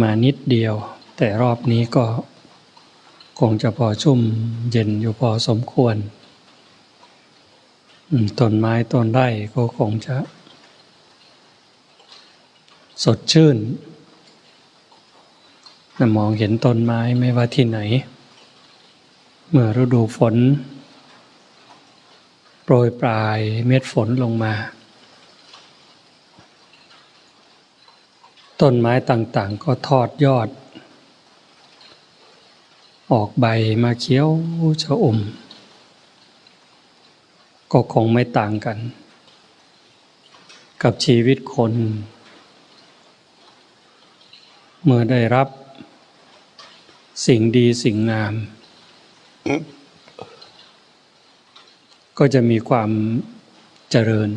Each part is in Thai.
มานิดเดียว แต่รอบนี้ก็คงจะพอชุ่มเย็นอยู่พอสมควรต้นไม้ต้นไร่ก็คงจะ สดชื่นนมองเห็นต้นไม้ไม่ว่าที่ไหน เมื่อฤดูฝน โปรยปลายเม็ดฝนลงมา ต้นไม้ต่างๆ ก็ทอดยอด ออกใบมาเขียวชะอม ก็คงไม่ต่างกัน กับชีวิตคน เมื่อได้รับ สิ่งดีสิ่งงาม ก็จะมีความเจริญ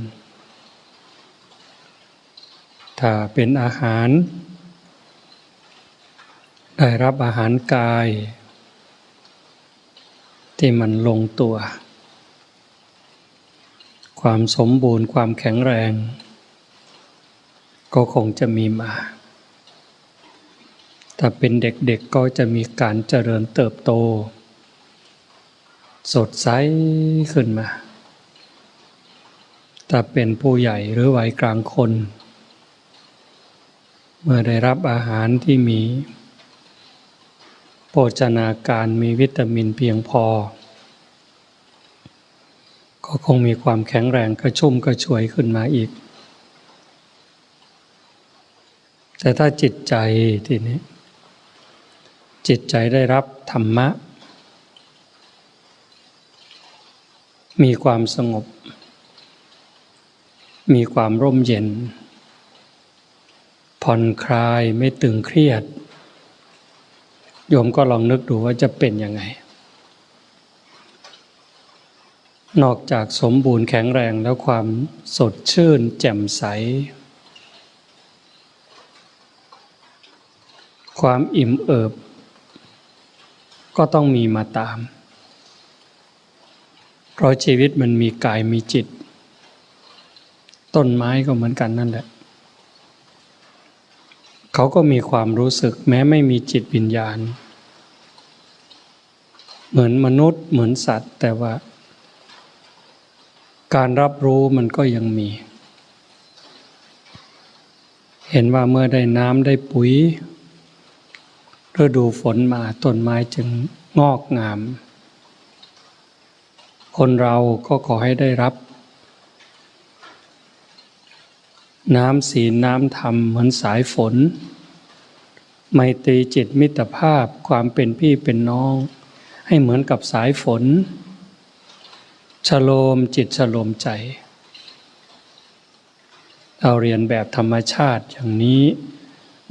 ถ้าเป็นอาหาร ได้รับอาหารกาย ที่มันลงตัว ความสมบูรณ์ความแข็งแรง ก็คงจะมีมา ถ้าเป็นเด็กๆก็จะมีการเจริญเติบโต สดใสขึ้นมา ถ้าเป็นผู้ใหญ่หรือวัยกลางคน เมื่อได้รับอาหารที่มี โภชนาการมีวิตามินเพียงพอ ก็คงมีความแข็งแรงกระชุ่มกระชวยขึ้นมาอีก แต่ถ้าจิตใจทีนี้ จิตใจได้รับธรรมะ มีความสงบ มีความร่มเย็น ผ่อนคลายไม่ตึงเครียด โยมก็ลองนึกดูว่าจะเป็นยังไง นอกจากสมบูรณ์แข็งแรงแล้วความสดชื่นแจ่มใส ความอิ่มเอิบ ก็ต้องมีมาตาม เพราะชีวิตมันมีกายมีจิต ต้นไม้ก็เหมือนกันนั่นแหละ เขาก็มีความรู้สึกแม้ไม่มีจิตวิญญาณ เหมือนมนุษย์เหมือนสัตว์ แต่ว่า การรับรู้มันก็ยังมี เห็นว่าเมื่อได้น้ำได้ปุ๋ยฤดูฝนมาต้นไม้จึงงอกงาม คนเราก็ขอให้ได้รับ น้ำศีลน้ำธรรมเหมือนสายฝน ไมตรีจิตมิตรภาพความเป็นพี่เป็นน้อง ให้เหมือนกับสายฝนชโลมจิตชโลมใจ เราเรียนแบบธรรมชาติอย่างนี้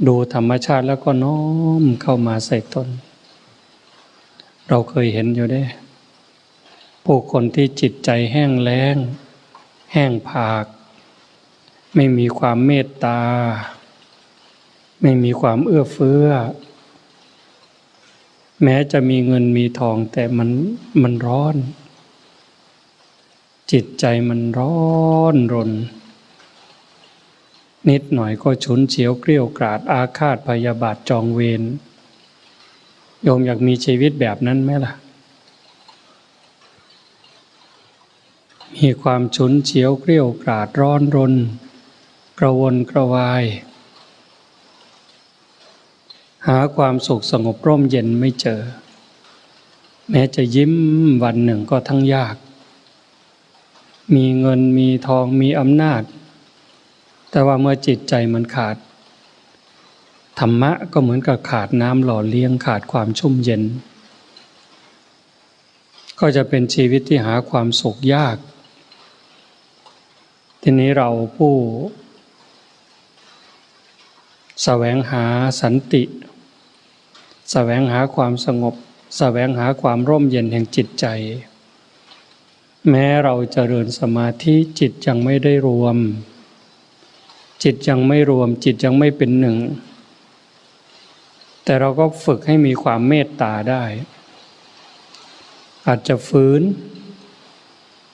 ดูธรรมชาติแล้วก็น้อมเข้ามาใส่ตน เราเคยเห็นอยู่ได้ผู้คนที่จิตใจแห้งแล้ง แห้งผาก ไม่มีความเมตตา ไม่มีความเอื้อเฟื้อ แม้จะมีเงินมีทองแต่มันมันร้อน จิตใจมันร้อนรน นิดหน่อยก็ฉุนเฉียวเกลี้ยวกราดอาฆาตพยาบาทจองเวรโยมอยากมีชีวิตแบบนั้นไหมล่ะมีความฉุนเฉียวเกลี้ยวกราดร้อนรน กระวนกระวาย หาความสุขสงบร่มเย็นไม่เจอ แม้จะยิ้มวันหนึ่งก็ทั้งยาก มีเงินมีทองมีอำนาจ แต่ว่าเมื่อจิตใจมันขาด ธรรมะก็เหมือนกับขาดน้ำหล่อเลี้ยงขาดความชุ่มเย็น ก็จะเป็นชีวิตที่หาความสุขยากทีนี้เราผู้ แสวงหาสันติ แสวงหาความสงบ แสวงหาความร่มเย็นแห่งจิตใจ แม้เราจเจริญสมาธิจิตยังไม่ได้รวม จิตยังไม่รวม จิตยังไม่เป็นหนึ่ง แต่เราก็ฝึกให้มีความเมตตาได้ อาจจะฟื้น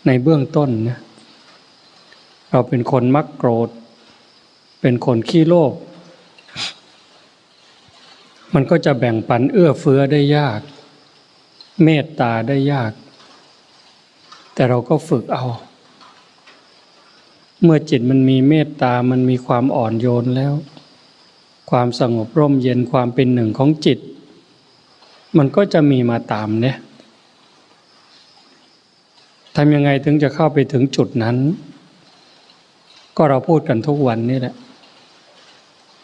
ในเบื้องต้นนะเราเป็นคนมักโกรธ เป็นคนขี้โลภ มันก็จะแบ่งปันเอื้อเฟื้อได้ยาก เมตตาได้ยาก แต่เราก็ฝึกเอา เมื่อจิตมันมีเมตตามันมีความอ่อนโยนแล้ว ความสงบร่มเย็นความเป็นหนึ่งของจิต มันก็จะมีมาตามเนี่ยทำยังไงถึงจะเข้าไปถึงจุดนั้น ก็เราพูดกันทุกวันนี่แหละ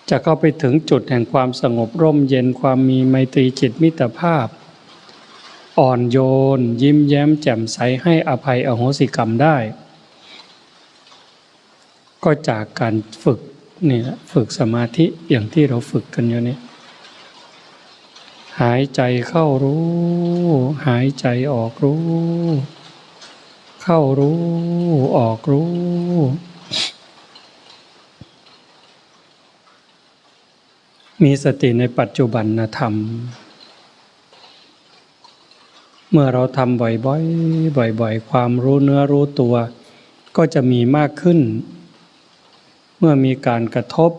จะเข้าไปถึงจุดแห่งความสงบร่มเย็นความมีไมตรีจิตมิตรภาพ อ่อนโยน ยิ้มแย้มแจ่มใสให้อภัยอโหสิกรรมได้ ก็จากการฝึกนี่แหละฝึกสมาธิอย่างที่เราฝึกกันอยู่นี่หายใจเข้ารู้ หายใจออกรู้ เข้ารู้ออกรู้ มีสติในปัจจุบันธรรม เมื่อเราทำบ่อยๆ บ่อย ๆ ความรู้เนื้อรู้ตัว ก็จะมีมากขึ้น เมื่อมีการกระทบ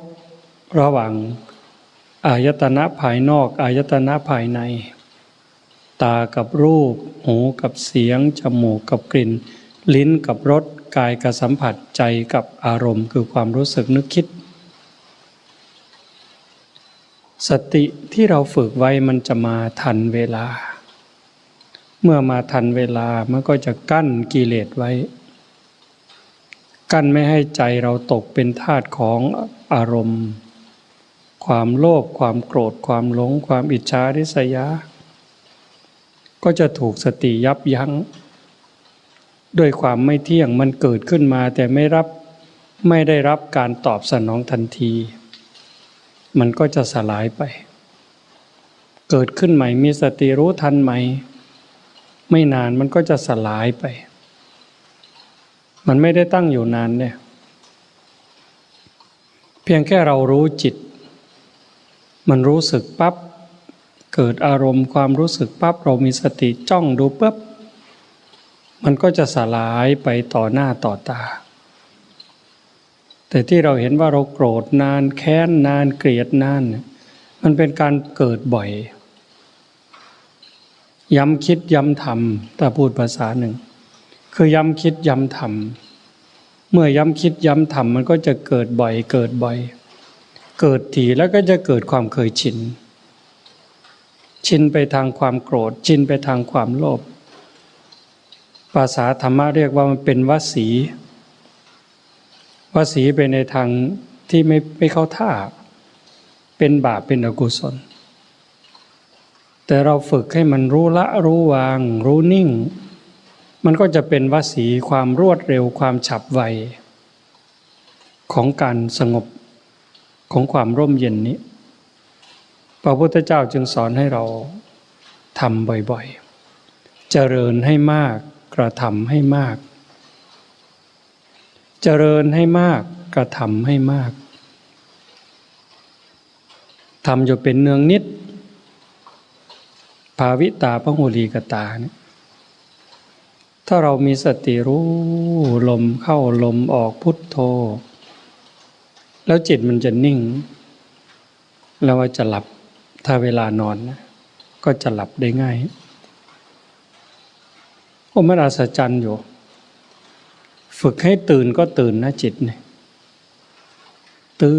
ระหว่างอายตนะภายนอกอายตนะภายใน ตากับรูป หูกับเสียง จมูกกับกลิ่น ลิ้นกับรส กายกับสัมผัสใจกับอารมณ์ คือความรู้สึกนึกคิด สติที่เราฝึกไว้มันจะมาทันเวลา เมื่อมาทันเวลามันก็จะกั้นกิเลสไว้ กั้นไม่ให้ใจเราตกเป็นทาสของอารมณ์ ความโลภความโกรธความหลง ความอิจฉาริษยา ก็จะถูกสติยับยัง้งด้วยความไม่เที่ยงมันเกิดขึ้นมาแต่ไม่รับไม่ได้รับการตอบสนองทันที มันก็จะสลายไป เกิดขึ้นใหม่มีสติรู้ทันใหม่ไม่นานมันก็จะสลายไป มันไม่ได้ตั้งอยู่นานเนี่ย เพียงแค่เรารู้จิต มันรู้สึกปับ๊บเกิดอารมณ์ความรู้สึกปับ๊บเรามีสติจ้องดูปุ๊บมันก็จะสลายไปต่อหน้าต่อตา แต่ที่เราเห็นว่าเราโกรธนานแค้นนานเกลียดนานเนี่ยมันเป็นการเกิดบ่อย ย้ำคิดย้ำทำถ้าพูดภาษาหนึ่ง คือย้ำคิดย้ำทำเมื่อย้ำคิดย้ำทำมันก็จะเกิดบ่อยเกิดบ่อย เกิดถี่แล้วก็จะเกิดความเคยชินชินไปทางความโกรธ ชินไปทางความโลภภาษาธรรมะเรียกว่ามันเป็นวสี วสีไปในทางที่ไม่ไม่เข้าท่า เป็นบาปเป็นอกุศล แต่เราฝึกให้มันรู้ละรู้วาง รู้นิ่ง มันก็จะเป็นวสีความรวดเร็วความฉับไว ของการสงบของความร่มเย็นนี้ พระพุทธเจ้าจึงสอนให้เราทำบ่อยๆ เจริญให้มากกระทำให้มาก เจริญให้มากกระทำให้มากทำอยู่เป็นเนืองนิด ภาวิตาพระหุลีกตาเนี่ยถ้าเรามีสติรู้ลมเข้าลมออกพุทโธ แล้วจิตมันจะนิ่ง แล้วว่าจะหลับถ้าเวลานอนนะก็จะหลับได้ง่าย โอ้มันอัศจรรย์อยู่ ฝึกให้ตื่นก็ตื่นนะจิตเนี่ยตื่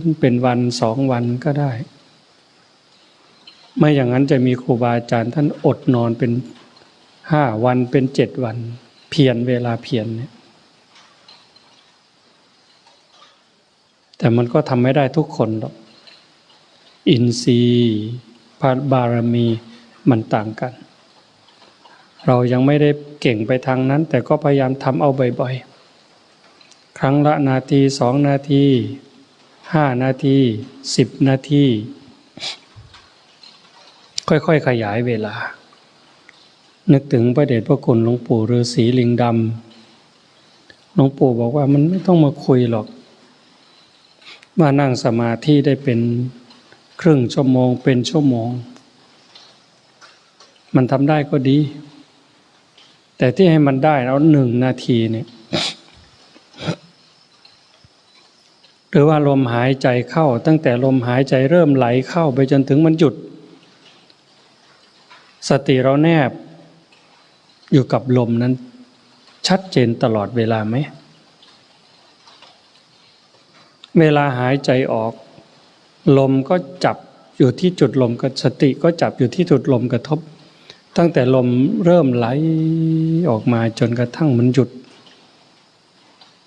นเป็นวันสองวันก็ได้ ไม่อย่างนั้นจะมีครูบาอาจารย์ท่านอดนอนเป็นห้าวันเป็นเจ็ดวัน เพียรเวลาเพียรเนี่ยแต่มันก็ทำไม่ได้ทุกคนหรอก อินทรีย์พาบารมีมันต่างกัน เรายังไม่ได้เก่งไปทางนั้น แต่ก็พยายามทำเอาบ่อยๆ ครั้งละนาทีสองนาทีห้านาทีสิบนาที ค่อยๆ ขยายเวลา นึกถึงพระเดชพระคุณหลวงปู่ฤาษีลิงดำหลวงปู่บอกว่ามันไม่ต้องมาคุยหรอก มานั่งสมาธิได้เป็นครึ่งชั่วโมงเป็นชั่วโมง มันทำได้ก็ดี แต่ที่ให้มันได้แล้วหนึ่งนาทีเนี่ยหรือว่าลมหายใจเข้า ตั้งแต่ลมหายใจเริ่มไหลเข้าไปจนถึงมันหยุด สติเราแนบ อยู่กับลมนั้น ชัดเจนตลอดเวลาไหม เวลาหายใจออก ลมก็จับอยู่ที่จุดลมกับสติก็จับอยู่ที่จุดลมกระทบ ตั้งแต่ลมเริ่มไหลออกมาจนกระทั่งมันหยุด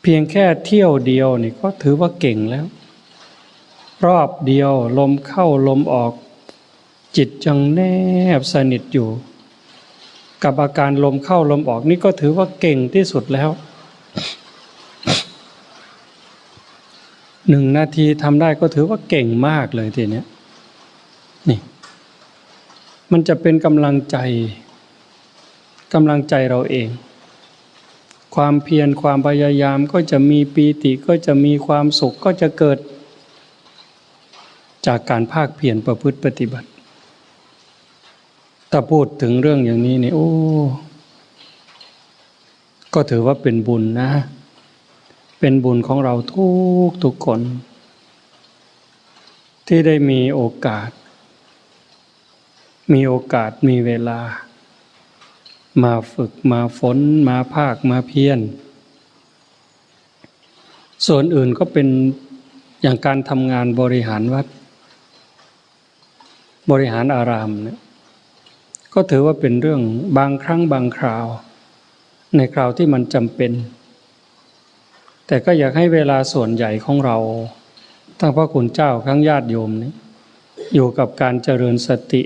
เพียงแค่เที่ยวเดียวนี่ก็ถือว่าเก่งแล้ว รอบเดียวลมเข้าลมออก จิตยังแนบสนิทอยู่ กับอาการลมเข้าลมออกนี่ก็ถือว่าเก่งที่สุดแล้วหนึ่งนาทีทำได้ก็ถือว่าเก่งมากเลยทีเนี้ย มันจะเป็นกำลังใจกำลังใจเราเอง ความเพียรความพยายามก็จะมีปีติก็จะมีความสุขก็จะเกิด จากการภาคเพียรประพฤติปฏิบัติ ถ้าพูดถึงเรื่องอย่างนี้เนี่ยโอ้ ก็ถือว่าเป็นบุญนะ เป็นบุญของเราทุกทุกคน ที่ได้มีโอกาส มีโอกาสมีเวลา มาฝึกมาฝนมาภาคมาเพียรส่วนอื่นก็เป็นอย่างการทำงานบริหารวัด บริหารอารามเนี่ยก็ถือว่าเป็นเรื่องบางครั้งบางคราว ในคราวที่มันจำเป็น แต่ก็อยากให้เวลาส่วนใหญ่ของเราทั้งพระคุณเจ้าทั้งญาติโยมนี้อยู่กับการเจริญสติ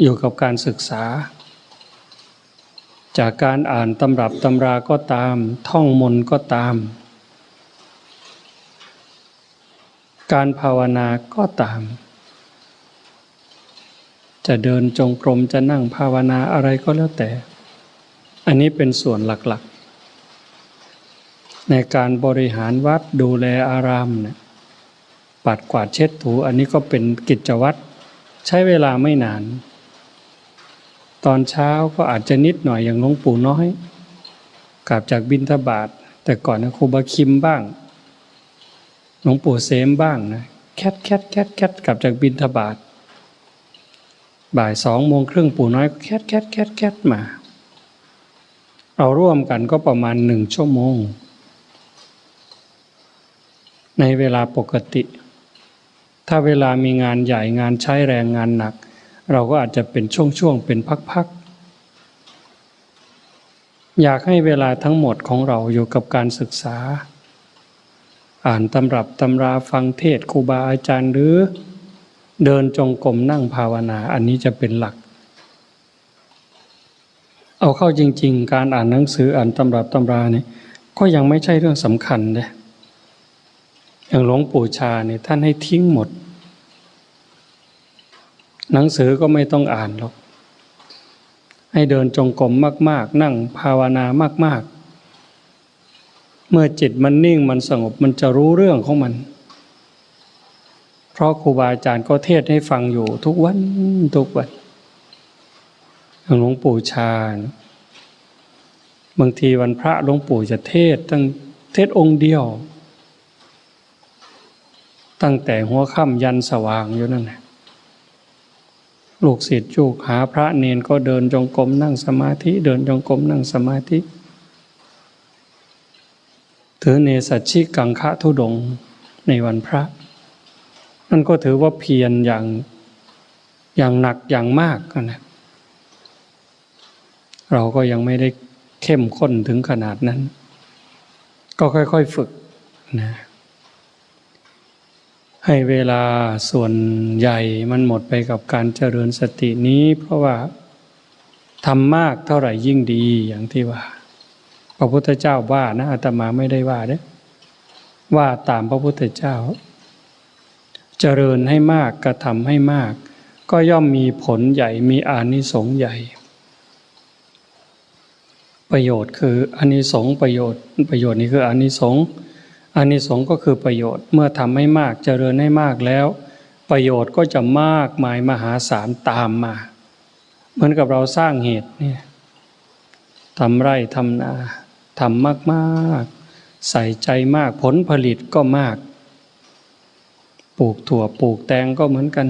อยู่กับการศึกษา จากการอ่านตำรับตำราก็ตาม ท่องมนต์ก็ตาม การภาวนาก็ตาม จะเดินจงกรมจะนั่งภาวนาอะไรก็แล้วแต่ อันนี้เป็นส่วนหลักๆ ในการบริหารวัดดูแลอารามเนี่ยปัดกวาดเช็ดถูอันนี้ก็เป็นกิจวัตรใช้เวลาไม่นาน ตอนเช้าก็อาจจะนิดหน่อยอย่างหลวงปู่น้อย กลับจากบินทบาทแต่ก่อนนะครูบาคิมบ้างหลวงปู่เสมบ้างนะแคทแคทแคทแคทกลับจากบินทบาทบ่ายสองโมงครึ่งปู่น้อยก็แคทแคทแคทแคทมา เราร่วมกันก็ประมาณหนึ่งชั่วโมง ในเวลาปกติ ถ้าเวลามีงานใหญ่งานใช้แรงงานหนัก เราก็อาจจะเป็นช่วงๆเป็นพักๆ อยากให้เวลาทั้งหมดของเราอยู่กับการศึกษา อ่านตำรับตำราฟังเทศครูบาอาจารย์หรือเดินจงกรมนั่งภาวนา อันนี้จะเป็นหลัก เอาเข้าจริง ๆ การอ่านหนังสืออ่านตำรับตำราเนี่ยก็ยังไม่ใช่เรื่องสำคัญเลยอย่างหลวงปู่ชาเนี่ยท่านให้ทิ้งหมด หนังสือก็ไม่ต้องอ่านหรอก ให้เดินจงกรมมาก ๆ นั่งภาวนามาก ๆ เมื่อจิตมันนิ่งมันสงบมันจะรู้เรื่องของมัน เพราะครูบาอาจารย์ก็เทศให้ฟังอยู่ทุกวันทุกวันหลวงปู่ชาบางทีวันพระหลวงปู่จะเทศตั้งเทศองค์เดียว ตั้งแต่หัวค่ำยันสว่างอยู่นั่นแหละ ลูกศิษย์จูกหาพระเนนก็เดินจงกรมนั่งสมาธิ เดินจงกรมนั่งสมาธิ ถือเนสัชิกังคะทุดงในวันพระ นั่นก็ถือว่าเพียรอย่างอย่างหนักอย่างมากนะเราก็ยังไม่ได้เข้มข้นถึงขนาดนั้น ก็ค่อยๆฝึกนะ ให้เวลาส่วนใหญ่มันหมดไปกับการเจริญสตินี้ เพราะว่าทำมากเท่าไหร่ยิ่งดีอย่างที่ว่า พระพุทธเจ้าว่านะอาตมาไม่ได้ว่าเด้ว่าตามพระพุทธเจ้า เจริญให้มากกระทำให้มาก ก็ย่อมมีผลใหญ่มีอานิสงส์ใหญ่ ประโยชน์คืออานิสงส์ประโยชน์ประโยชน์นี้คืออานิสงส์ อานิสงส์ก็คือประโยชน์เมื่อทำให้มากเจริญให้มากแล้ว ประโยชน์ก็จะมากมายมหาศาลตามมา เหมือนกับเราสร้างเหตุเนี่ยทำไร่ทำนาทำมากๆ ใส่ใจมากผลผลิตก็มาก ปลูกถั่วปลูกแตงก็เหมือนกัน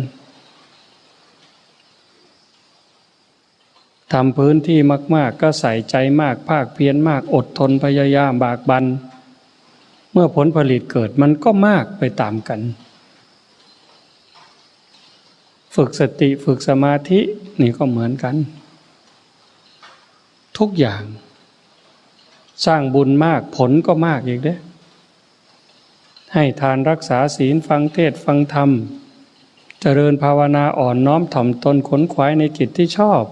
ทำพื้นที่มาก ๆ ก็ใส่ใจมากภาคเพียรมากอดทนพยายามบากบันเมื่อผลผลิตเกิดมันก็มากไปตามกัน ฝึกสติฝึกสมาธินี่ก็เหมือนกัน ทุกอย่าง สร้างบุญมากผลก็มากอีกเด้ให้ทานรักษาศีลฟังเทศฟังธรรม เจริญภาวนาอ่อนน้อมถ่อมตนขนขวายในกิจที่ชอบ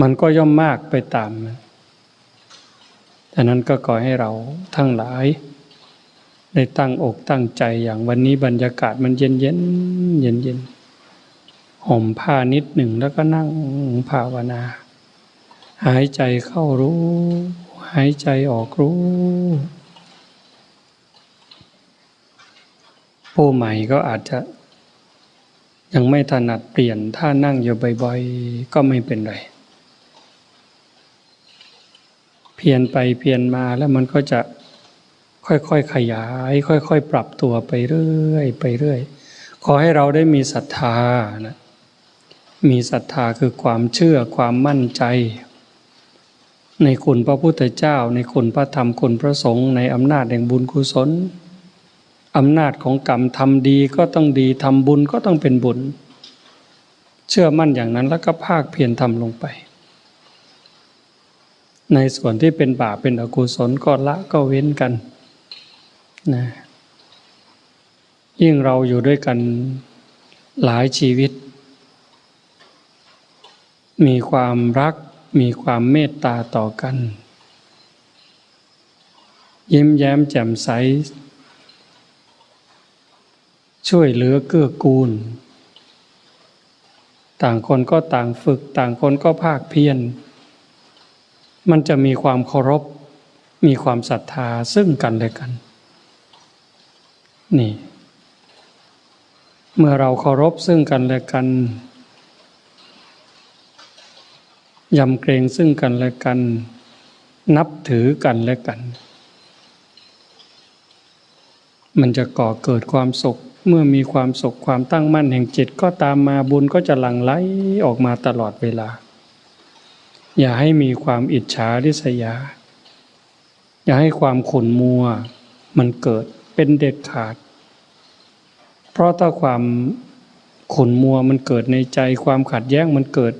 มันก็ย่อมมากไปตามมัน ดังนั้นก็ขอให้เราทั้งหลาย ได้ตั้งอกตั้งใจอย่างวันนี้บรรยากาศมันเย็นเย็นเย็นเย็นห่มผ้านิดหนึ่งแล้วก็นั่งภาวนา หายใจเข้ารู้ หายใจออกรู้ ผู้ใหม่ก็อาจจะยังไม่ถนัดเปลี่ยนท่านั่งอยู่บ่อยๆ ก็ไม่เป็นไร เพียนไปเพียนมาแล้วมันก็จะค่อยๆขยาย ค่อยๆปรับตัวไปเรื่อยไปเรื่อย ขอให้เราได้มีศรัทธานะมีศรัทธาคือความเชื่อความมั่นใจ ในคุณพระพุทธเจ้า ในคุณพระธรรมคุณพระสงฆ์ในอำนาจแห่งบุญกุศลอำนาจของกรรมทำดีก็ต้องดีทำบุญก็ต้องเป็นบุญ เชื่อมั่นอย่างนั้นแล้วก็ภาคเพียรทำลงไป ในส่วนที่เป็นบาปเป็นอกุศลก็ละก็เว้นกันนะยิ่งเราอยู่ด้วยกันหลายชีวิต มีความรักมีความเมตตาต่อกัน ยิ้มแย้มแจ่มใส ช่วยเหลือเกื้อกูล ต่างคนก็ต่างฝึกต่างคนก็ภาคเพียร มันจะมีความเคารพ มีความศรัทธาซึ่งกันและกัน นี่ เมื่อเราเคารพซึ่งกันและกันยำเกรงซึ่งกันและกัน นับถือกันและกัน มันจะก่อเกิดความสุข เมื่อมีความสุขความตั้งมั่นแห่งจิตก็ตามมาบุญก็จะหลั่งไหลออกมาตลอดเวลา อย่าให้มีความอิจฉาริษยา อย่าให้ความขุนมัวมันเกิดเป็นเด็ดขาด เพราะถ้าความขุนมัวมันเกิดในใจ ความขัดแย้งมันเกิด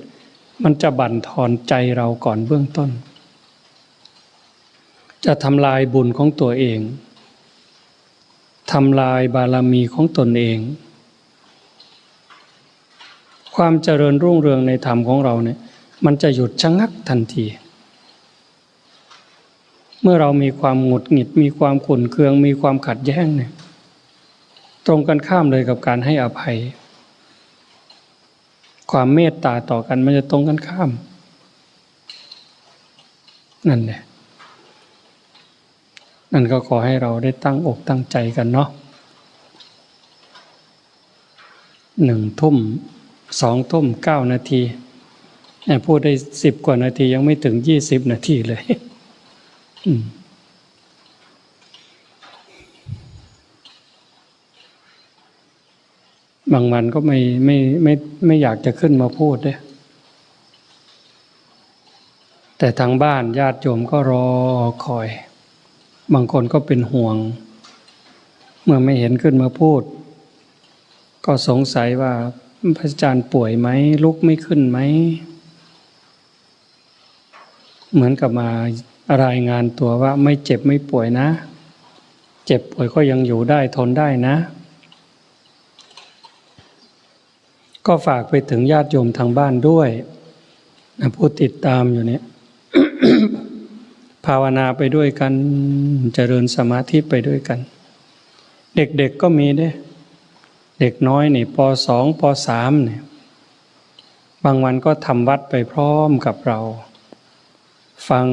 มันจะบั่นทอนใจเราก่อนเบื้องต้น จะทำลายบุญของตัวเองทำลายบารมีของตนเอง ความเจริญรุ่งเรืองในธรรมของเราเนี่ย มันจะหยุดชะงักทันที เมื่อเรามีความหงุดหงิด มีความขุ่นเคือง มีความขัดแย้งเนี่ย ตรงกันข้ามเลยกับการให้อภัย ความเมตตาต่อกันมันจะตรงกันข้าม นั่นแหละนั่นก็ขอให้เราได้ตั้งอกตั้งใจกันเนาะหนึ่งทุ่มสองทุ่มเก้านาที พูดได้สิบกว่านาทียังไม่ถึงยี่สิบนาทีเลยบางวันก็ไม่ไม่ไม่ไม่อยากจะขึ้นมาพูดเด้แต่ทางบ้านญาติโยมก็รอคอย บางคนก็เป็นห่วง เมื่อไม่เห็นขึ้นมาพูด ก็สงสัยว่าพระอาจารย์ป่วยไหมลุกไม่ขึ้นไหม เหมือนกับมารายงานตัวว่าไม่เจ็บไม่ป่วยนะ เจ็บป่วยก็ยังอยู่ได้ทนได้นะ ก็ฝากไปถึงญาติโยมทางบ้านด้วยผู้ติดตามอยู่เนี่ยภาวนาไปด้วยกันเจริญสมาธิไปด้วยกัน เด็กๆกก็มีเด้เด็กน้อยนี่ปสองปสามเนี่ยบางวันก็ทำวัดไปพร้อมกับเรา ฟัง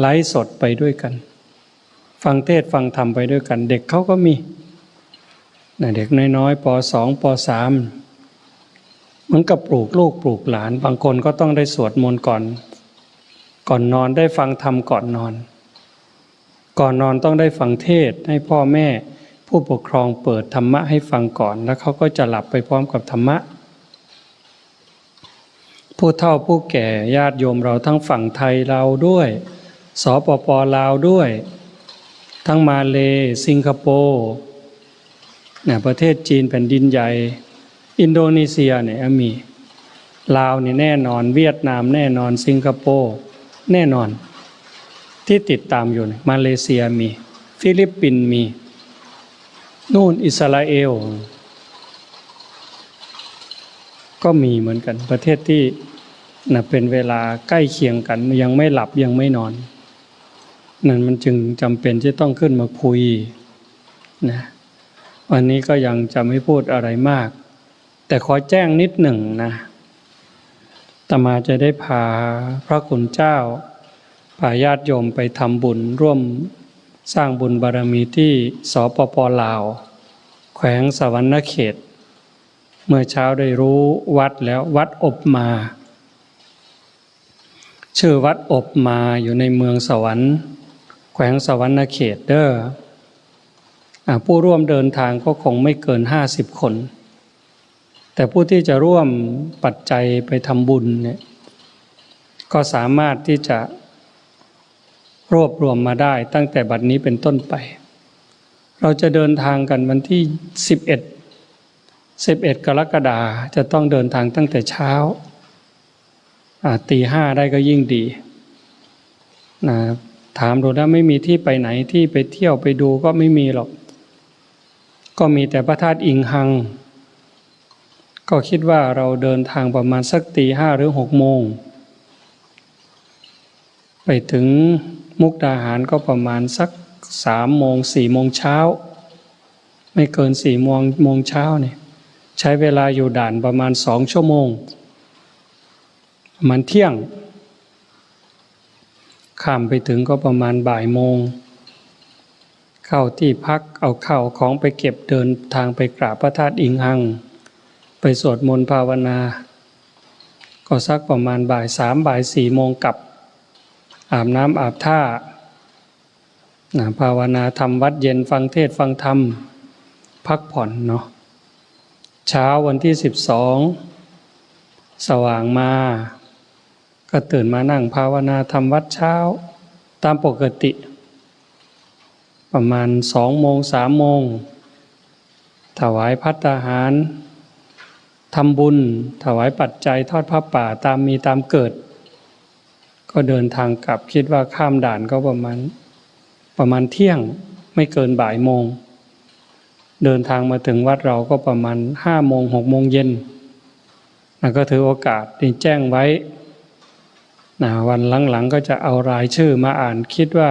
ไลฟ์สดไปด้วยกัน ฟังเทศฟังธรรมไปด้วยกัน เด็กเขาก็มีเด็กน้อยๆปสองปสามเหมือนกับปลูกลูกปลูกหลาน บางคนก็ต้องได้สวดมนต์ก่อน ก่อนนอนได้ฟังธรรมก่อนนอน ก่อนนอนต้องได้ฟังเทศให้พ่อแม่ ผู้ปกครองเปิดธรรมะให้ฟังก่อน แล้วเขาก็จะหลับไปพร้อมกับธรรมะ ผู้เฒ่าผู้แก่ญาติโยมเราทั้งฝั่งไทยเราด้วยสปปลาวด้วย ทั้งมาเลสิงคโปร์เนี่ยประเทศจีนแผ่นดินใหญ่ อินโดนีเซียเนี่ยมีลาวนี่แน่นอนเวียดนามแน่นอนสิงคโปร์แน่นอน ที่ติดตามอยู่ยมาเลเซียมี ฟิลิปปินส์มี นู่นอิสราเอล ก็มีเหมือนกัน ประเทศที่นะเป็นเวลาใกล้เคียงกัน ยังไม่หลับยังไม่นอน นั่นมันจึงจำเป็นที่ต้องขึ้นมาคุยนะวันนี้ก็ยังจะไม่พูดอะไรมาก แต่ขอแจ้งนิดหนึ่งนะตมาจะได้พาพระคุณเจ้าพาญาติโยมไปทำบุญร่วมสร้างบุญบารมีที่สปปลาว แขวงสวรรณเขต เมื่อเช้าได้รู้วัดแล้ววัดอบมา ชื่อวัดอบมาอยู่ในเมืองสวรรค์ แขวงสวรรณเขตเด้อผู้ร่วมเดินทางก็คงไม่เกินห้าสิบคน แต่ผู้ที่จะร่วมปัจจัยไปทำบุญเนี่ยก็สามารถที่จะรวบรวมมาได้ตั้งแต่บัดนี้เป็นต้นไป เราจะเดินทางกันวันที่ 11 11 กรกฎาจะต้องเดินทางตั้งแต่เช้าตีห้าได้ก็ยิ่งดีนะถามดูแล้วไม่มีที่ไปไหนที่ไปเที่ยวไปดูก็ไม่มีหรอก ก็มีแต่พระธาตุอิงหัง ก็คิดว่าเราเดินทางประมาณสักตีห้าหรือหกโมง ไปถึงมุกดาหารก็ประมาณสักสามโมงสี่โมงเช้า ไม่เกินสี่โมงโมงเช้าเนี่ย ช้เวลาอยู่ด่านประมาณสองชั่วโมงมาณเที่ยง ข้ามไปถึงก็ประมาณบ่ายโมง เข้าที่พักเอาข้าวของไปเก็บเดินทางไปกราบพระธาตุอิงหัง ไปสวดมนต์ภาวนา ก็สักประมาณบ่ายสามบ่ายสี่โมงกลับ อาบน้ำอาบท่าภาวนาทำวัดเย็นฟังเทศฟังธรรม พักผ่อนเนาะ เช้าวันที่สิบสองสว่างมา ก็ตื่นมานั่งภาวนาทำวัดเช้าตามปกติ ประมาณสองโมงสามโมง ถวายพัตตาหารทำบุญ ถวายปัจจัยทอดพระป่าตามมีตามเกิด ก็เดินทางกลับคิดว่าข้ามด่านก็ประมาณ ประมาณเที่ยงไม่เกินบ่ายโมง เดินทางมาถึงวัดเราก็ประมาณห้าโมงหกโมงเย็นนะก็ถือโอกาสที่แจ้งไว้นะวันหลังๆก็จะเอารายชื่อมาอ่านคิดว่า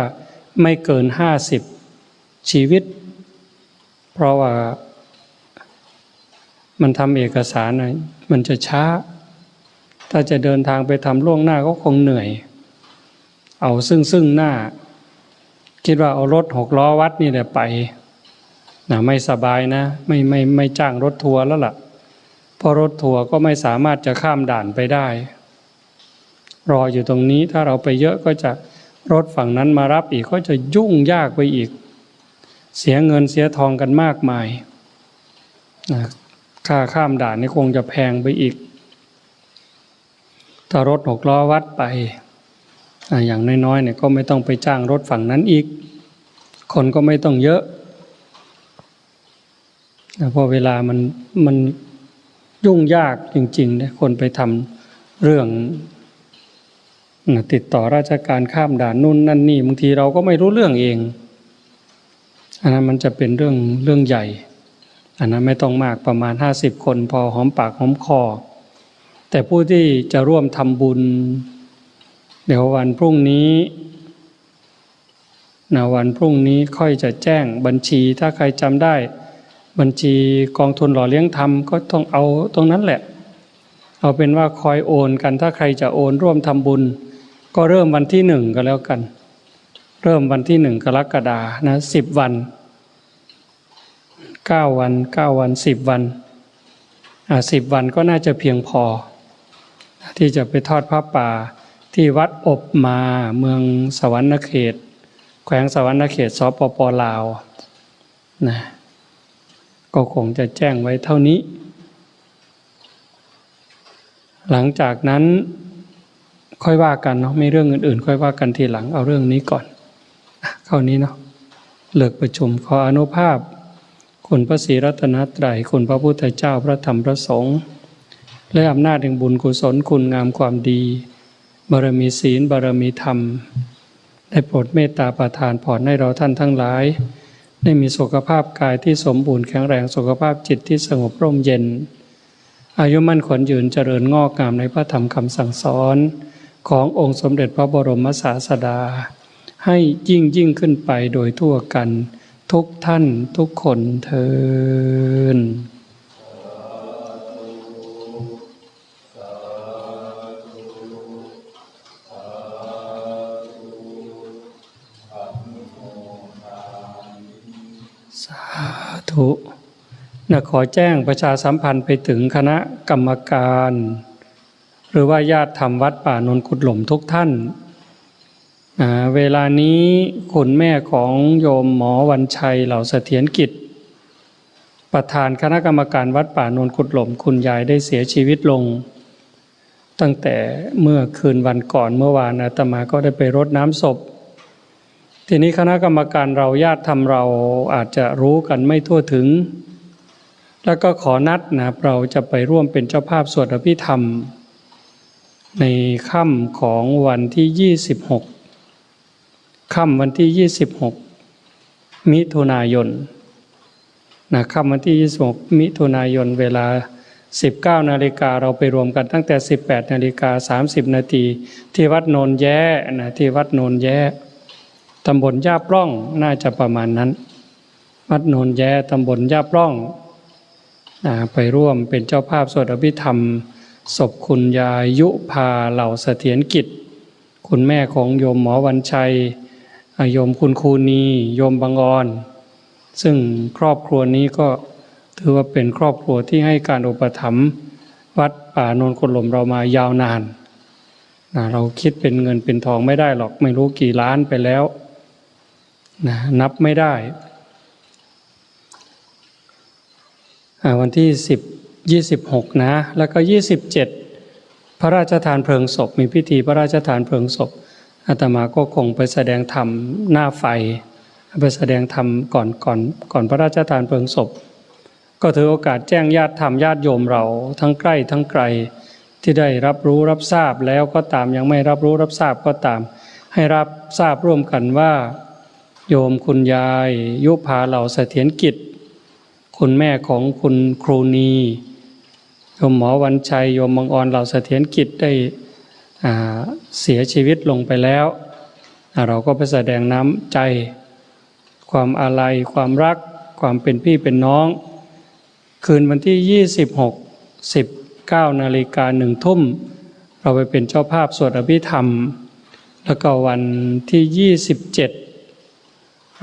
ไม่เกินห้าสิบชีวิต เพราะว่ามันทำเอกสารนะมันจะช้า ถ้าจะเดินทางไปทำล่วงหน้าก็คงเหนื่อย เอาซึ่งซึ่งหน้า คิดว่าเอารถหกล้อวัดนี่แหละไป นะไม่สบายนะ ไม่ไม่ไม่จ้างรถทัวร์แล้วล่ะ เพราะรถทัวร์ก็ไม่สามารถจะข้ามด่านไปได้ รออยู่ตรงนี้ถ้าเราไปเยอะก็จะรถฝั่งนั้นมารับอีกก็จะยุ่งยากไปอีก เสียเงินเสียทองกันมากมายนะค่าข้ามด่านนี่คงจะแพงไปอีก ถ้ารถหกล้อวัดไป อย่างน้อยๆเนี่ยก็ไม่ต้องไปจ้างรถฝั่งนั้นอีก คนก็ไม่ต้องเยอะ เพราะเวลามันมันยุ่งยากจริงๆเนี่ยคนไปทำเรื่องติดต่อราชการข้ามด่านนู่นนั่นนี่บางทีเราก็ไม่รู้เรื่องเองอันนั้นมันจะเป็นเรื่องเรื่องใหญ่ อันนั้นไม่ต้องมากประมาณห้าสิบคนพอหอมปากหอมคอ แต่ผู้ที่จะร่วมทำบุญ เดี๋ยววันพรุ่งนี้นะวันพรุ่งนี้ค่อยจะแจ้งบัญชีถ้าใครจำได้ บัญชีกองทุนหล่อเลี้ยงธรรมก็ต้องเอาตรงนั้นแหละ เอาเป็นว่าคอยโอนกันถ้าใครจะโอนร่วมทำบุญ ก็เริ่มวันที่หนึ่งก็แล้วกัน เริ่มวันที่หนึ่งกรกฎานะสิบวันเก้าวันเก้าวันสิบวันอ่าสิบวันก็น่าจะเพียงพอ ที่จะไปทอดพระป่าที่วัดอบมาเมืองสวรรณเขต แขวงสวรรณเขตสปปลาวนะ ก็คงจะแจ้งไว้เท่านี้ หลังจากนั้นค่อยว่ากันเนาะไม่เรื่องอื่นๆ ค่อยว่ากันทีหลังเอาเรื่องนี้ก่อนเข้านี้เนาะเลิกประชุมขออนุภาพ คุณพระศรีรัตนตรัยคุณพระพุทธเจ้าพระธรรมพระสงฆ์และอำนาจแห่งบุญกุศลคุณงามความดี บารมีศีลบารมีธรรม ได้โปรดเมตตาประทานผ่อนให้เราท่านทั้งหลาย ได้มีสุขภาพกายที่สมบูรณ์แข็งแรงสุขภาพจิตที่สงบร่มเย็น อายุมั่นขวัญยืนเจริญงอกงามในพระธรรมคำสั่งสอน ขององค์สมเด็จพระบรมศาสดา ให้ยิ่งยิ่งขึ้นไปโดยทั่วกัน ทุกท่านทุกคนเทิน สาธุนะขอแจ้งประชาสัมพันธ์ไปถึงคณะกรรมการ หรือว่าญาติธรรมวัดป่านนกุดหล่มทุกท่านอ่าเวลานี้คุณแม่ของโยมหมอวันชัยเหล่าเสถียรกิจ ประธานคณะกรรมการวัดป่านนกุดหล่มคุณยายได้เสียชีวิตลง ตั้งแต่เมื่อคืนวันก่อนเมื่อวานอาตมาก็ได้ไปรดน้ำศพ ทีนี้คณะกรรมการเราญาติธรรมเราอาจจะรู้กันไม่ทั่วถึง แล้วก็ขอนัดนะเราจะไปร่วมเป็นเจ้าภาพสวดอภิธรรม ในค่ำของวันที่ 26ค่ำวันที่ 26 มิถุนายนนะค่ำวันที่ 26 มิถุนายนเวลา 19 นาฬิกาเราไปรวมกันตั้งแต่ 18 นาฬิกา 30 นาทีที่วัดโนนแย้นะที่วัดโนนแย้ ตำบลยาปล่องน่าจะประมาณนั้น วัดโนนแย้ตำบลยาปล่องไปร่วมเป็นเจ้าภาพสวดอภิธรรม ศพคุณยายยุพาเหล่าเสถียรกิจ คุณแม่ของโยมหมอวันชัยโยมคุณครูนีโยมบางออนซึ่งครอบครัวนี้ก็ถือว่าเป็นครอบครัวที่ให้การอุปถัมภ์วัดป่าโนนกุลมเรามายาวนานนะเราคิดเป็นเงินเป็นทองไม่ได้หรอกไม่รู้กี่ล้านไปแล้ว นะนับไม่ได้ วันที่สิบยี่สิบหกนะ แล้วก็ยี่สิบเจ็ดพระราชทานเพลิงศพ มีพิธีพระราชทานเพลิงศพอาตมาก็คงไปแสดงธรรมหน้าไฟ ไปแสดงธรรมก่อนก่อนก่อนพระราชทานเพลิงศพ ก็ถือโอกาสแจ้งญาติธรรมญาติโยมเราทั้งใกล้ทั้งไกลที่ได้รับรู้รับทราบแล้วก็ตามยังไม่รับรู้รับทราบก็ตาม ให้รับทราบร่วมกันว่า โยมคุณยายยุพาเหล่าเสถียรกิจ คุณแม่ของคุณครูนี โยมหมอวันชัย โยมมังออนเหล่าเสถียรกิจได้เสียชีวิตลงไปแล้ว เราก็ไปแสดงน้ำใจ ความอาลัยความรัก ความเป็นพี่เป็นน้อง คืนวันที่ 26 19นาฬิกาหนึ่งทุ่ม เราไปเป็นเจ้าภาพสวดอภิธรรม แล้วก็วันที่ 27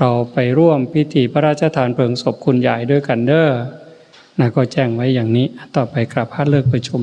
เราไปร่วมพิธีพระราชทานเพลิงศพคุณยายด้วยกันเด้อนะก็แจ้งไว้อย่างนี้ ต่อไปกราบพระเลิกประชุม